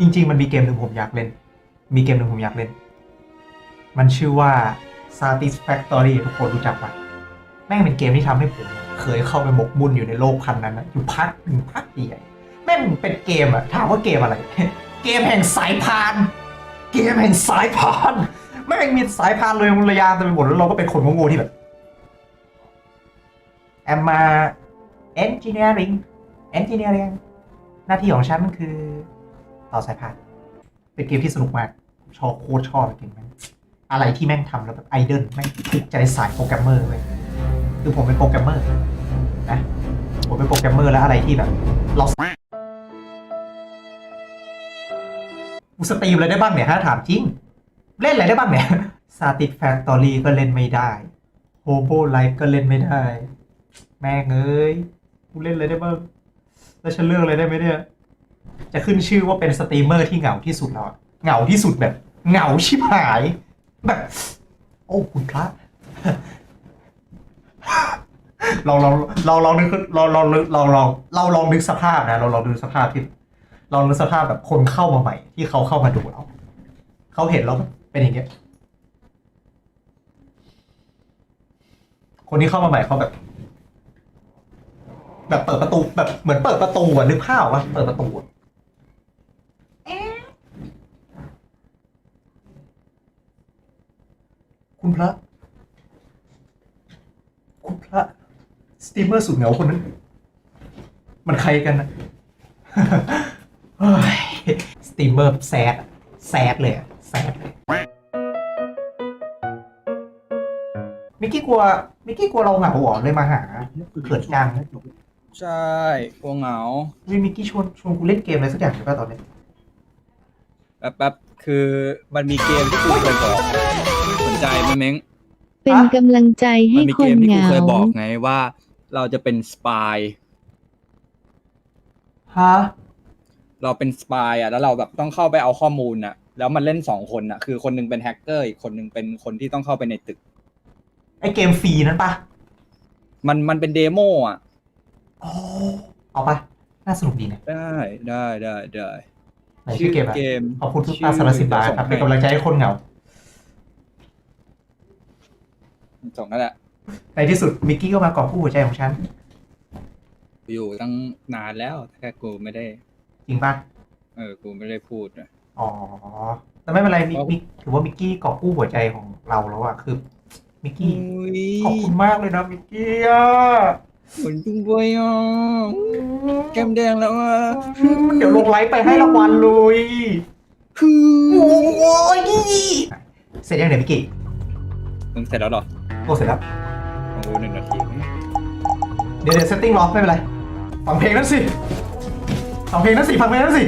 จริง ๆ มันมีเกมหนึ่งผมอยากเล่น มีเกมหนึ่งผมอยากเล่น มันชื่อว่า Satisfactory ทุกคนรู้จักปะแม่งเป็นเกมที่ทำให้ผม เคยเข้าไปหมกมุ่นอยู่ในโลกพันนั้นนะอยู่พักหนึ่งพักใหญ่แม่งเป็นเกมอะถามว่าเกมอะไร เกมแห่งสายพาน เกมแห่งสายพานแม่งมีสายพานเลยระยางเต็มไปหมดแล้วเราก็เป็นคนโง่ๆที่แบบแอมมา engineering engineering หน้าที่ของฉันคือ ต่อสายพานเป็นเกมที่สนุกมากชอบโคตรชอบเกมแม่งอะไรที่แม่งทำแล้วแบบไอเดิลแม่งถูกใจสายโปรแกรมเมอร์เลยคือผมเป็นโปรแกรมเมอร์นะผมเป็นโปรแกรมเมอร์แล้วอะไรที่แบบเรากูสตรีมอะไรได้บ้างเนี่ยฮะถามจริง เล่นอะไรได้บ้างเนี่ย s a t i s f a c t o r y ก็เล่นไม่ได้ Hobo Life ก็เล่นไม่ได้ แม่งเอ้ยกูเล่นอะไรได้บ้างแล้วฉันเลือกอะไรได้ไหมเนี่ย จะขึ้นชื่อว่าเป็นสตรีมเมอร์ที่เหงาที่สุดแล้วอะเหงาที่สุดแบบ เหงาชิบหาย แบบ โอ้คุณพระ เราเราเราลองนึกเราเราเราเราเราลองนึกสภาพนะเราลองนึกสภาพที่เรานึกสภาพแบบคนเข้ามาใหม่ ที่เขาเข้ามาดูเราเขาเห็นเราเป็นอย่างเงี้ย คนที่เข้ามาใหม่เขาแบบ แบบเปิดประตูแบบเหมือนเปิดประตูอะนึกภาพว่าเปิดประตูอะเอ๊ะคุณ พระ คุณพระ สตรีมเมอร์สุดเหงาคนนั้น มันใครกันนะเฮ้ยสตรีมเมอร์แซดอะแซดเลยอะแซดเลยมิกกี้กลัวมิกกี้กลัวเราเหงาเหรอเลยมาหา เขินจังใช่กลัวเหงาวิมิกกี้ชวนชวนกูเล่นเกมอะไรสักอย่างหรือเปล่าตอนนี้แป๊บแป๊บคือมันมีเกมที่กูเคยบอกสน ใจไหมเม้งเป็นกำลังใจมัให้มีคเกนมที่เหกูงาเคยบอกไงว่า เราจะเป็นสปาย ฮะ เราเป็นสปายอะแล้วเราแบบต้องเข้าไปเอาข้อมูลอะ แล้วมันเล่นสองคนอะ คือคนหนึงเป็นแฮกเกอร์อีกคนหนึงเป็นคนที่ต้องเข้าไปในตึก ไอเกมฟรีนั้นปะมันมันเป็นเดโมอะ อ๋อเอาปะน่าสนุกดีเนี่ยได้ได้ได้ได้ไหนชื่อเกมอะเกมขอบคุณทุกตาสารสิบบาทครับเป็นกำลังใจให้คนเหงา ส่งนั่นแหละ ในที่สุดมิกกี้ก็มากอบผู้หัวใจของฉัน อยู่ตั้งนานแล้วแค่กูไม่ได้ จริงปะเออ กูไม่ได้พูดนะอ๋อ แต่ไม่เป็นไรมิกครับมิกถือว่ามิกกี้กอบผู้หัวใจของเราแล้วอะคือมิกกี้ยขอบคุณมากเลยนะมิกกี้อะเหมือนจุงบวยอะแก้มแดงแล้วอะเดี๋ยวลงไลฟ์ไปให้รางวัลเลยคือโอ้ยเสร็จยังเนี่ยมิกกี้มึงเสร็จแล้วเหรอ โอ้เสร็จแล้วโอ้โหหนึ่งนาทีเดี๋ยวเดี๋ยวเซตติ้งรอไม่เป็นไร ฟังเพลงนั้นสิ ฟังเพลงนั้นสิ ฟังเพลงนั้นสิ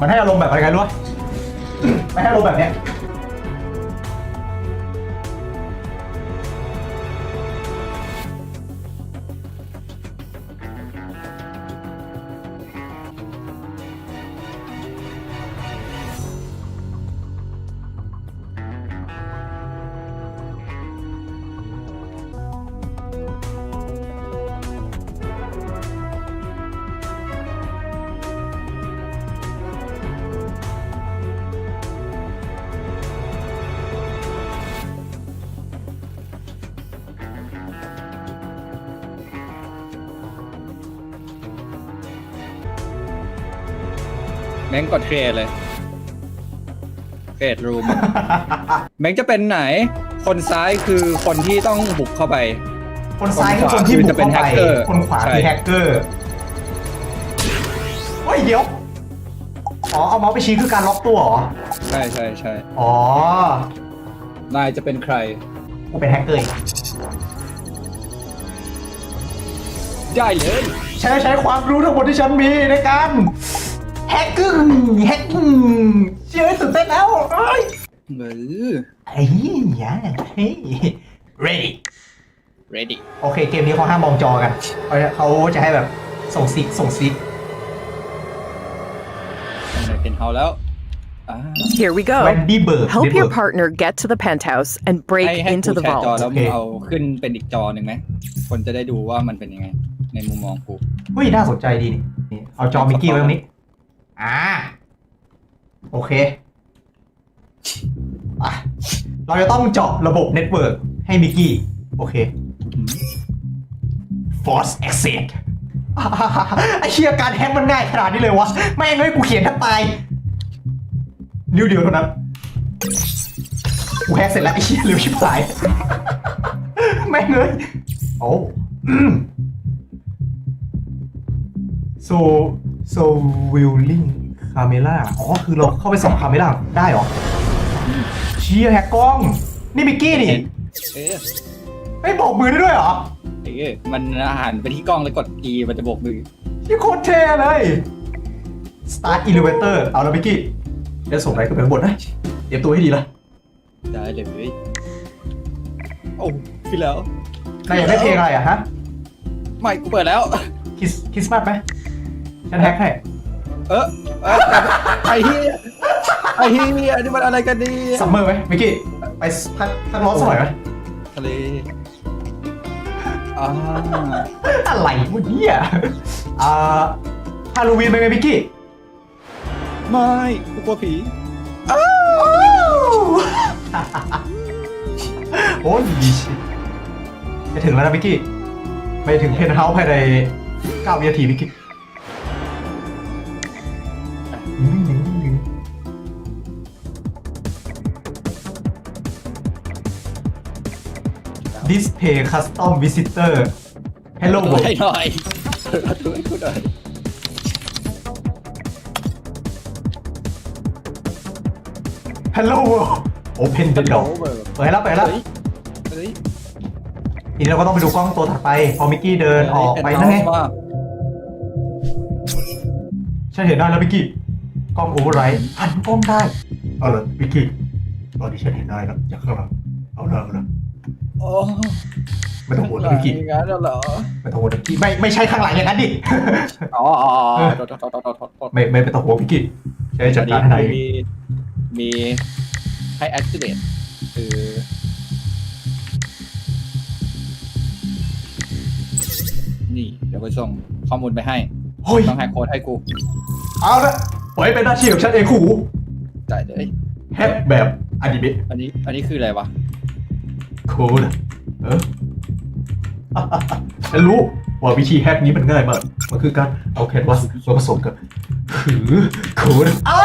มันให้อารมณ์แบบอะไรกันรู้ปะมันให้อารมณ์แบบเนี้ย ม่งกดเครดเลยเครดรูมแม่งจะเป็นไหน คนซ้ายคือคนที่ต้องบุกเข้าไป คนซ้ายคือคนที่บุกเข้าไป คนขวาคือแฮกเกอร์เฮ้ยเดี๋ยว อ๋อ เอาเมาส์ไปชี้คือการล็อกตัวเหรอ ใช่ใช่ใช่อ๋อ นายจะเป็นใคร กูเป็นแฮกเกอร์เองได้เลย ใช้ใช้ความรู้ทั้งหมดที่ฉันมีในการ แฮกกึ่งแฮกกึ่งเชื่อตื่นเต้นแล้วเอ้ยเออไอ้ยาเฮ้ย ready ready โอเค เกมนี้เขาห้ามมองจอกันเขาเขาจะให้แบบส่งซิกส่งซิกในเพนเฮาแล้วอ่า Here we แวน go. ดี้เบิร์ก Help your partner get to the penthouse and break ให้ให้ into กู the แชร์จอ vault. แล้วโอเคมึงเอาขึ้นเป็นอีกจอหนึ่งไหมคนจะได้ดูว่ามันเป็นยังไง ในมุมมองกู เฮ้ยน่าสนใจดีนี่นี่เอาจอมิกกี้ไว้ตรงนี้ อ่า โอเคอะเราจะต้องเจาะระบบเน็ตเวิร์กให้มิกกี้ โอเค Force Access ไอเชียการแฮกมันง่ายขนาดนี้เลยวะแม่งให้กูเขียนแทบตายนิ้วเดียวเท่านั้นกูแฮกเสร็จแล้วไอเชียเร็วชิบหายแม่งเลยโอ้ อืม so so willing camera อ๋อ คือเราเข้าไปส่องคาเมล่าได้เหรอ เชียแฮกกล้อง นี่มิกกี้นี่เอ๊ะไอ้ยบอกมือได้ด้วยเหรอเอ๊ะมันหันไปที่กล้องแล้วกด E มันจะโบกมือที่โคตรเท่เลย start elevator เอาละมิกกี้จะส่งอะไรขึ้นไปข้างบนนะเตรียมตัวให้ดีละได้เลยโอ้ขึ้นแล้วนายอยากได้เพลงอะไรอะฮะ ไม่กูเปิดแล้วคริสคริสต์มาสไหม ฉันแฮกให้เออเออไอ้เฮียไอ้เฮียนี่มันอะไรกันดีซัมเมอร์ไหมมิกกี้ไปพักพักร้อนสักหน่อยไหมทะเลอ่าอะไรวะเนี่ยอ่าฮาโลวีนเป็นไงมิกกี้ไม่กูกลัวผีโอ้ยดีชิจะถึงแล้วนะมิกกี้ไปถึงเพนท์เฮาส์ภายใน9วินาทีมิกกี้ Display Custom Visitor Hello ดู World ให้หน่อยดูให้กูหน่อย Hello World Open the door เปิดแล้วเปิดแล้วเฮ้ยเฮ้ยทีนี้เราก็ต้องไปดูกล้องตัวถัดไป พอมิกกี้เดินออกไปนั่นไงว่าฉันเห็นได้แล้วมิกกี้ กล้องโอเวอร์ไรท์หันกล้องได้ เอาเลยมิกกี้ ตอนนี้ฉันเห็นได้แล้วจากข้างหลังเอาเลยเอาเลย โอ้ไม่ต้องห่วงนะมิกกี้อย่างนั้นเหรอไม่ต้องห่วงนะมิกกี้ไม่ไม่ใช่ข้างหลังอย่างนั้นดิ อ๋ออ๋ออ๋อโทษโทษโทษโทษโทษโทษไม่ไม่ไม่ต้องห่วงมิกกี้ฉันจะจัดการให้นายมีมีให้ activate คือนี่เดี๋ยวไปส่งข้อมูลไปให้เฮ้ยต้องแฮกโค้ดให้กู เอาละปล่อยให้เป็นหน้าที่ของฉันเองขู่จ่ายเลยแฮกแบบอนิเมะอันนี้อันนี้คืออะไรวะ คูลเออฉันรู้ว่าวิธีแฮกนี้มันง่ายมาก มันคือการเอาแคนวาสมาผสมกับหือคูลอ้า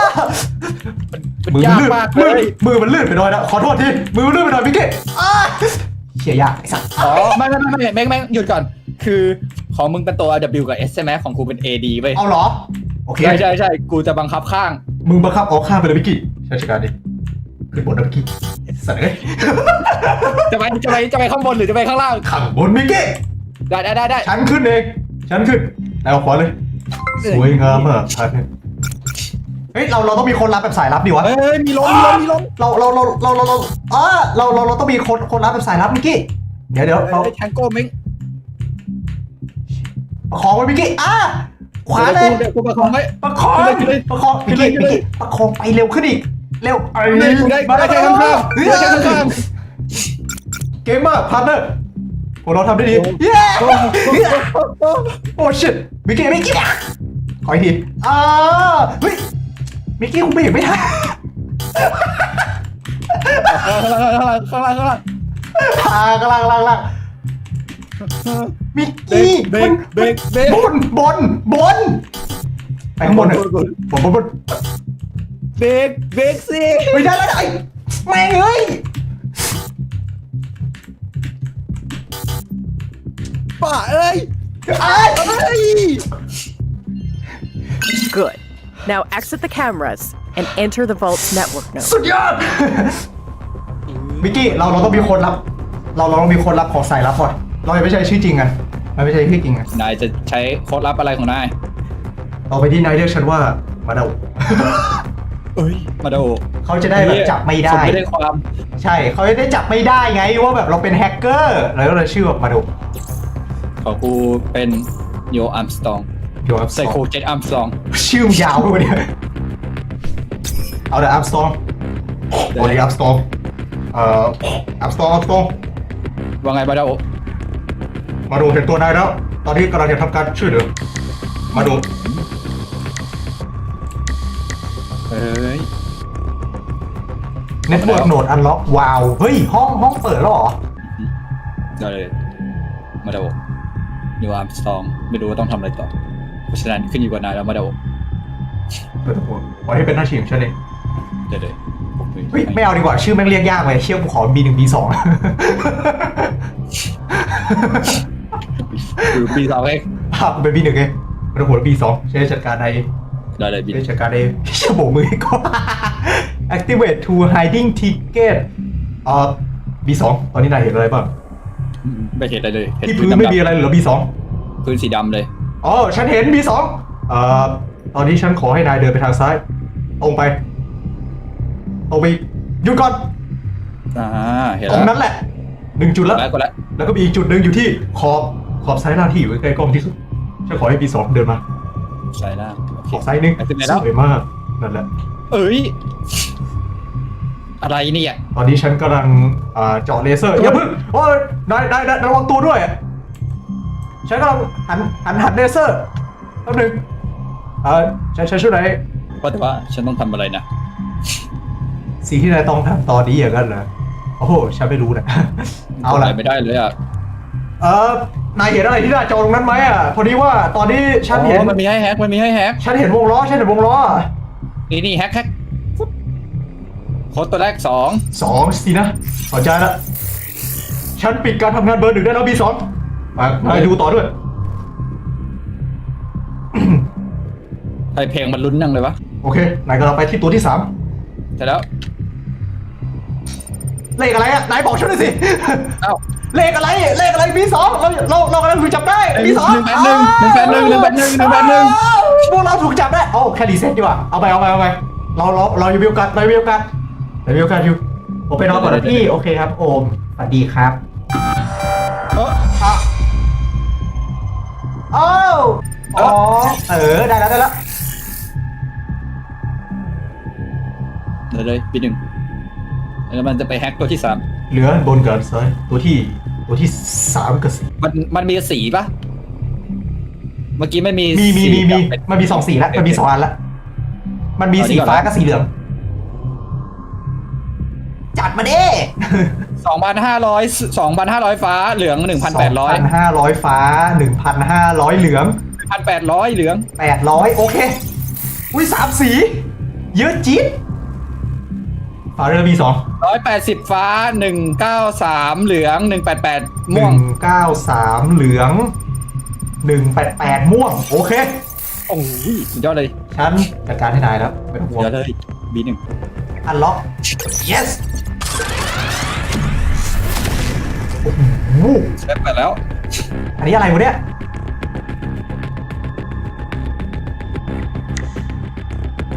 มันมือยากลื่นมากมืเลอยมือมันลื่นไปหน่อยนะขอโทษที มือมันลื่นไปหน่อยพี่เก้อ้าเชี่ยยากไอ้สัสอ๋อไม่ไม่ไม่ไม่แม่งแม่งหยุดก่อน คือของมึงเป็นตัว W กับ S ใช่ไหมของกูเป็น AD เว้ยเอาเหรอ โอเค ใช่ใช่ใช่กูจะบังคับข้าง มึงบังคับออกข้างไปเลยพี่กี้ฉันจัดการดิขึ้นบนนะพี่กี้สัตว์เอ้ย จะไปจะไปจะไปข้างบนหรือจะไปข้างล่าง ข้างบนพี่กี้ได้ได้ได้ได้ฉันขึ้นเองฉันขึ้นนายเอาขวาเลยสวยงามมากชันเนี่ยเฮ้ยเราเราต้องมีคนรับแบบสายลับดิวะเฮ้ยมีล้มมีล้มมีล้มเราเราเราเราเราเราอ่าเราเราเราต้องมีคนคนรับแบบสายลับมิกกี้เดี๋ยวเดี๋ยวเราไอ้แทงโก้มิงประคองไว้มิกกี้อ่าขวาเลยกูประคองไว้ประคองขึ้นเลยประคองขึ้มิกนเลยกี้ขึ้นมิกเลยกี้ประคองไปเร็วขึ้นอีกเร็วเอ้ยกูได้กูได้แค่ข้างข้างๆกูได้แค่ข้างข้างเกมมากพาร์ทเนอร์พวกเราทำได้ดีโอ้เย้ๆโอ้โหโอ้ชิตมิกกี้มิกกี้ขออีกทีอ่าเฮ้ยมิกกี้คุณเบรกไม่ทันข้างล่างข้างล่างข้างล่างอ่ากำลังกำลังกำลังมิกกี้เบรกเบรกเบรกบนบนบนไปข้างบนเลยบนบนบนเบรกเบรกสิไม่ได้แล้วไอ้แม่งเอ้ย ป่าเอ้ยไอ้เอ้ย Good. Now exit the cameras and enter the vault's network node. สุดยอดมิกกี้เราเราต้องมีคนรับ เราเราต้องมีคนรับของสายลับก่อนเราอย่าไม่ใช่ชื่อจริงกันเราไม่ใช่ชื่อจริงกันนายจะใช้โค้ดลับอะไรของนาย ต่อไปที่นายเรียกฉันว่ามาเดาเอ้ย มาดูเขาจะได้แบบจับไม่ได้ ผมไม่ได้ความ ใช่เขาจะได้จับไม่ได้ไงว่าแบบเราเป็นแฮกเกอร์แล้วก็เลยชื่อแบบมาดู ของกูเป็นโยอัมสตองเดี๋ยวอัพสไซตโคองเจ็ตอัมสตองชื่อมันยาวด้วยเนี่ยเอาเดี๋ยวอัพสตองโอ้ยอัพสตองเอ่ออัพสตองอัพสตองว่าไงมาดูมาดูเห็นตัวนายแล้ว ตอนนี้กำลังจะทำการช่วยเหลือมาดูเอ้ย Network Node Unlock ว้าวเฮ้ยห้องห้องเปิดแล้วเหรอ ได้เลยมาดาโอ นิวอาร์มสตองไม่รู้ว่าต้องทำอะไรต่อ เพราะฉะนั้นขึ้นอยู่กับนายแล้วมาดาโอเปิดตัวปล่อยให้เป็นหน้าที่ของฉันเองเดี๋ยวเลยผมเฮ้ยไม่เอาดีกว่าชื่อแม่งเรียกยากเลยเชี่ยกูขอ B1 B2 คือปีสองเองภาพเป็น B1 เองไม่ต้องหัว B2 ใช้จัดการได้เองได้เลยบีใช้จัดการได้เองชั่วโมงมือก็ activate to hiding ticket เอ่อ B2 ตอนนี้นายเห็นอะไรบ้าง ไม่เห็นอะไรเลยเห็นที่พื้นไม่มีอะไรเลยเหรอ B2 พื้นสีดำเลยอ๋อฉันเห็น B2 เอ่อตอนนี้ฉันขอให้นายเดินไปทางซ้ายตรงไปตรงไปหยุดก่อนอ่าเห็นตแล้รวงนั้นแหละหนึ่งจุดกแล้วดแล้ว กดแล้วแล้วก็มีอีกจุดหนึ่งอยู่ที่ขอบขอบซ้ายหน้าที่อยู่ใกล้ๆกล้องที่สุดฉันขอให้ B2 เดินมาใช่แล้วโอเค ขอบซ้ายหนึ่งไปขึ้นไปแล้ว สวยมากนั่นแหละ เอ้ย อะไรเนี่ยตอนนี้ฉันกำลังอ่าเจาะเลเซอร์อย่าเพิ่งโอ้ยนายนายนายระวังตัวด้วย ฉันกำลังหันหันหันเลเซอร์แป๊บหนึงเอ่อฉันฉันช่วยนายว่าแต่ว่าฉันต้องทำอะไรนะ สิ่งที่นายต้องทำตอนนี้อย่างนั้นเหรอโอ้โหฉันไม่รู้นะ เอาละ ทำะไรไม่ได้เลยอะเออนายเห็นอะไรที่หน้าจอตรงนั้นไหมอะ พอดีว่าตอนนี้ฉันเห็น อ๋อมันมีให้แฮกมันมีให้แฮกฉันเห็นวงล้อ ฉันเห็นวงล้อ นี่นี่แฮกแฮกฟุ๊บ โค้ดตัวแรกสองสองสินะเข้าใจละฉันปิดการทำงานเบอร์หนึ่งได้แล้วบีสองอะนายดูต่อด้วย ไอเพลงมันลุ้นยังเลยวะโอเคนายกำลังไปที่ตัวที่สามเสร็จแล้วเลขอะไรอะนายบอกฉันหน่อยสิ เอ้า เลขอะไร เลขอะไรบีสองเราเราเรากำลังถูกจับได้บีสองหนึ่งแปดหนึ่งหนึ่งแปดหนึ่งหนึ่งแปดหนึ่งหนึ่งแปดหนึ่ง พวกเราถูกจับได้โอ้าแค่รีเซ็ตดีกว่าเอาไปเอาไปเอาไปเราเราเราอยู่มีโอกาสเรามีโอกาสเรา มีโอกาสอยู่ผมไปนอนก่อนนะพี่ โอเคครับ โอมสวัสดีครับ เอออะโอ้าวอ๋อ เออ ได้แล้วได้แล้ว เดี๋ยวเลยปีหนึ่งแล้วมันจะไปแฮกตัวที่สามเหลือบนกับซ้ายตัวที่ตัวที่สามกับสี่มันมันมีสีปะเมื่อกี้ไม่มีมีมีมีมีสีกับมันมีสองสีแล้วมันมีสองอันแล้วมันมีเอาสีดีกว่าฟ้ากับสีเหลือง จัดมาดิ สองพันห้าร้อยสองพันห้าร้อยฟ้าเหลืองหนึ่งพันแปดร้อยพันห้าร้อยฟ้าหนึ่งพันห้าร้อยเหลือง พันแปดร้อยเหลืองแปดร้อยโอเค อุ้ยสามสี เยอะจี๊ดฟ้าเรือมีสองร้อยแปดสิบฟ้าหนึ่งเก้าสามเหลืองหนึ่งแปดแปดหม่วนึ่งงเก้าสามเหลืองหนึ่งแปดแปดม่วง โอเค โอ้ยสุดยอดเลยฉันจัดการให้นายแล้วไม่ต้องห่วง เดี๋ยวเลยบีหนึ่งอันล็อก yes อ้โหเซตไปแล้ว อันนี้อะไรวะเนี่ย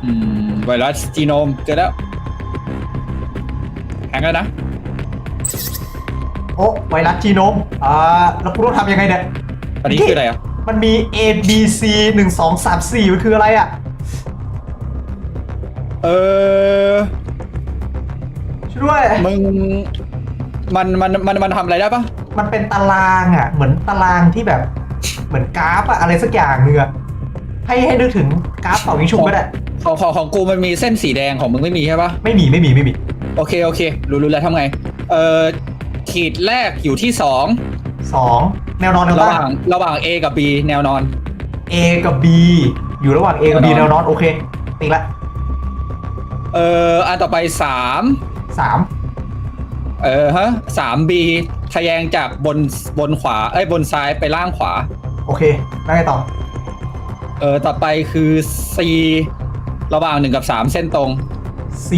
อืม ไวรัสจีโนมเจอแล้วแฮงแล้วนะ โอ้ไวรัสจีโนมอ่าแล้วกูต้องทำยังไงเนี่ยอันนี้คืออะไรอะ มันมี A B C หนึ่งสองสามสี่มันคืออะไรอะ เออ ช่วยด้วย มึง มัน มัน มัน มันทำอะไรได้ปะ มันเป็นตารางอะ เหมือนตารางที่แบบเหมือนกราฟอะอะไรสักอย่างเนื้อะให้ให้นึกถึงกราฟเป่ายิงชุบก็ได้ ของของของกูมันมีเส้นสีแดงของมึงไม่มีใช่ปะไม่มีไม่มีไม่มี โอเคโอเค รู้รู้แล้วทำไง เอ่อขีดแรกอยู่ที่สองสองแนวนอนแนวระหตั้ว่าง งระหว่าง A กับ B แนวนอน A กับ B อยู่ระหว่าง A กับ B แนแนวนอน วนอนโอเคติ๊กละเอ่ออันต่อไปสามสามเออฮะสาม B ทะแยงจากบนบนขวาเอ้ยบนซ้ายไปล่างขวา โอเคได้วไงต่อ เออต่อไปคือ C ระหว่างหนึ่งกับสามเส้นตรง C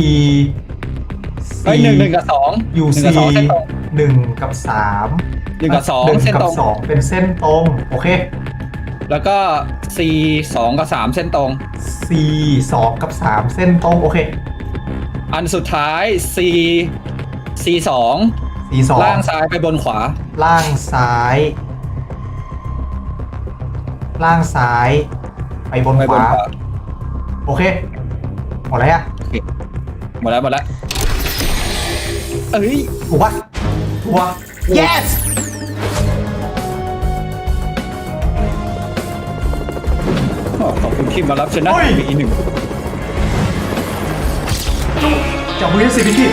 เอ้ยหนึ่งหนึ่งกับสองอยู่หนึ่ง C กับสองเส้นตรงหนึ่งกับสามหนึ่งกับสองหนึ่งเส้นกัตรบงสองเป็นเส้นตรง โอเค แล้วก็ C สองกับสามเส้นตรง C สองกับสามเส้นตรง โอเค อันสุดท้าย C C สอง C สองล่างซ้ายไปบนขวา ล่างซ้าย ล่างซ้าย ไปบนไปขบนวาขวาโอเคหมดแล้วอะโอเคหมดแล้วหมดแล้วเอ้ยถูกปะถูกปะ yes ขอบคุณที่มารับชนะโอ้ยปีหนึ่งจับมือให้สิพิกิ